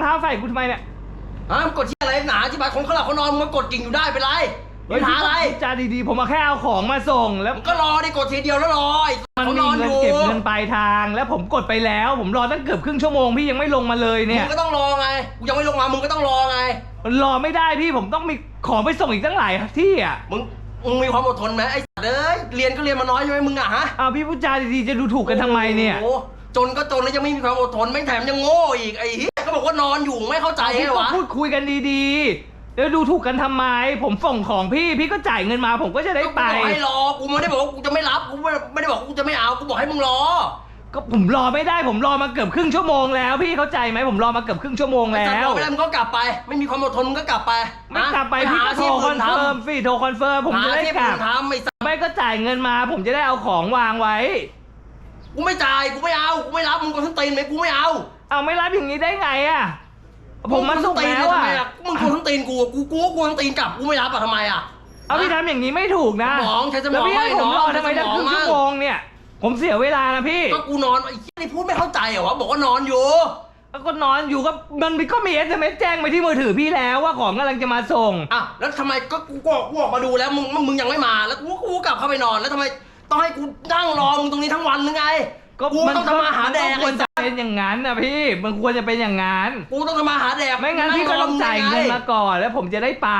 องเท้าใส่กูทำไมเนี่ยฮะมึงกดที่อะไรหนาที่บายคนเขาหลับเขานอนมึงมากดกิ่งอยู่ได้เป็นไรมีปัญหาอะไรจาดีๆ ผมมาแค่เอาของมาส่งแล้วมึงก็รอดิกดทีเดียวแล้วรอไอ้มันเขามีนอนเงิอนยู่เก็บเงินปลายทาง แล้วผมกดไปแล้ว ผมรอตั้งเกือบครึ่งชั่วโมงพี่ยังไม่ลงมาเลยเนี่ยมึงก็ต้องรอไงกูยังไม่ลงมามึงก็ต้องรอไงมันรอไม่ได้พี่ผมต้องมีของไปส่งอีกตั้งหลายที่อะมึงมึงมีความอดทนไหมไอ้สัตว์เอ้ยเรียนก็เรียนมาน้อยใช่ไหมมึงอะฮะเอาพี่พูดจาดีๆจะดูถูกกันทำไมเนี่ยโอ้โหจนก็จนแล้วยังไม่มีความอดทนไม่งแถมยังโง่อีกไอ้เหี้ย ก็บอกว่านอนอยู่ไม่เข้าใจไงพี่ก็วะ พูดคุยกันดีๆ แล้วดูถูกกันทำไม ผมส่งของพี่ พี่ก็จ่ายเงินมาผมก็จะได้ก็กูไปบอกให้รอ กูไม่ได้บอกว่ากูจะไม่รับ กูไม่ไม่ได้บอกว่ากูจะไม่เอา กูบอกให้มึงรอก็ผมรอไม่ได้ผมรอมาเกือบครึ่งชั่วโมงแล้วพี่เข้าใจไหมผมรอมาเกือบครึ่งชั่วโมงไอ้แล้สัตว์รว อไม่ได้มึงก็กลับไป ไม่มีความอดทนมึงก็กลับไปไม่นะกลับไปหาพี่ก็โทรที่คอนเฟิร์มทำสิโทรคอนเฟิร์มผมจะหาได้ที่กลัมึบงทำไอ้สัตว์ไม่ก็จ่ายเงินมา ผมจะได้เอาของวางไว้ กูไม่จ่าย กูไม่เอา กูไม่รับ มึงกดทั้งตีนไหมกูไม่เอา เอาไม่รับอย่างนี้ได้ไงอะ ผมมาส่งงกดทั้แล้วตีนอะทำไมมึงกดทั้งตีนกูอะกูกูก็กลัวทั้งตีนกลับกูไม่รับอะทำไมอะเอาพี่ทำอย่างนี้ไม่ถูกนะสมองใช้สมองแล้วพี่ให้ผมรอไม่ทำไมใช้ตั้งสมองครึ่งชั่วโมงเนี่ย ผมเสียเวลานะพี่ก็กูนอนไอ้เหี้ยนี่พูดไม่เข้าใจเหรอวะบอกว่านอนอยู่แล้วก็นอนอยู่ก็มันก็มีเอสเอ็มเอสแจ้งไปที่มือถือพี่แล้วว่าของกำลังจะมาส่งอะแล้วทำไมก็กูก็กูออกมาดูแล้วมึงมึงยังไม่มาแล้วกูกูกลับเข้าไปนอนแล้วทำไมต้องให้กูนั่งรอมึงตรงนี้ทั้งวันหรือไง ก็กูต้องทำมาหาแดก มันก็ควรจะเป็นอย่างนั้นนะพี่ มันควรจะเป็นอย่างนั้น กูต้องทำมาหาแดกไม่งั้นพี่ก็ต้องจ่ายเงินมาก่อนแล้วผมจะได้ไป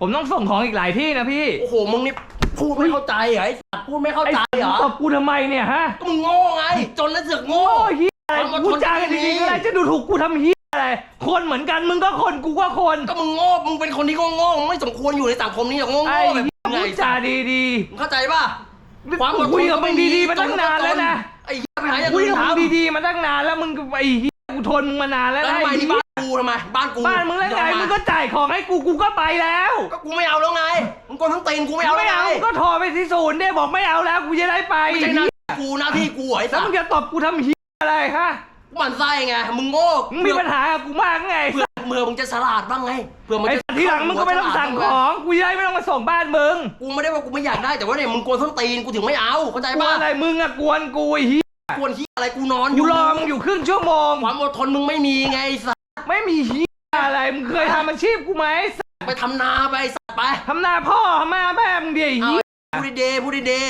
ผมต้องส่งของอีกหลายที่นะพี่โอ้โหมึงนี่พูดไม่เข้าใจเหรอไอ้สัตว์พูดไม่เข้าไอ้ใจเหรอตบกูทำไมเนี่ยฮะก็มึงโง่ไง จนแล้วเสือกโง่โอ้ยเฮียอะไรความอดทนพูดจากันไม่มีดีๆก็ได้จะดูถูกกูทำเฮียอะไร คนเหมือนกันมึงก็คนกูก็คนก็มึงโง่มึงเป็นคนที่โง่ๆมึงไม่สมควรอยู่ในสังคมนี้หรอกโง่ไอ้ๆแบบเหี้ยมึงไงพูดจาดีมึงเข้าใจป่ะๆความอดทคุนยกับมึงดีๆมาตั้งนานแล้วนะ ไอ้เหี้ยไปหาอย่างคุยอื่นกับมึงทำดีๆมาตั้งนานแล้วมึงก็ไอ้เฮียกูทนมึงมานานแล้วแล้วนะทำไมไอ้ที่เหี้บ้ายนกูทำไมบ้านกูบ้านมึงแล้วไงยอมึงก็จ่ายของให้กูกูก็ไปแล้วก็กูไม่เอาแล้วไงมึงโกนทั้งตีนกูไม่เอาไม่แล้วเอาไงมึงก็โทรไปที่ศูนย์เนี่ยบอกไม่เอาแล้วกูจะได้ไปไม่ใช่หน้าที่กูหน้าที่กูไอ้แล้สัวสมึงจะตบกูทำเฮียอะไรฮะกูหมั่นไส้ไงมึงโง่มึงมีปัญหากับกูมากไงเผื่อเมื่อมึงจะฉลาดบ้างไงเผื่อมึงไอ้จะสัตว์ทีหลังมึงก็ไม่ต้องสั่งของกูจะได้ไม่ต้องมาส่งบ้านมึงกูไม่ได้ว่ากูไม่อยากได้แต่ว่าเนี่ยมึงโกนทั้งตีนกูถึงไม่เอาเข้าใจกลัวป่ะ อะไรมึงอะกวนกูไอ้เฮีย กวนที่อะไรกูนอนอกูยู่รอมึงอยู่ครึ่งชั่วโมง ความอดทนมึงไม่มีไงไอ้สัสไม่มีเฮียอะไร มึงเคยทำอาชีพกูไหมไปทำนาไปไอ้สัสไปทำหน้าพ่อทำหน้าแม่มึงเดียเอาเฮียพูดดีๆพูดดี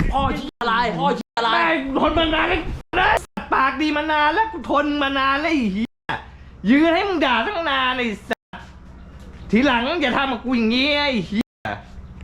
ๆพ่อที่อะไรพ่อที่อะไร แม่งทนมานานแล้วนะปากดีมานานแล้วกูทนมานานแล้วไอ้เฮียยืนให้มึงด่าตั้งนานไอ้สัสทีหลังอย่าทำกับกูอย่างงี้ไอ้เฮี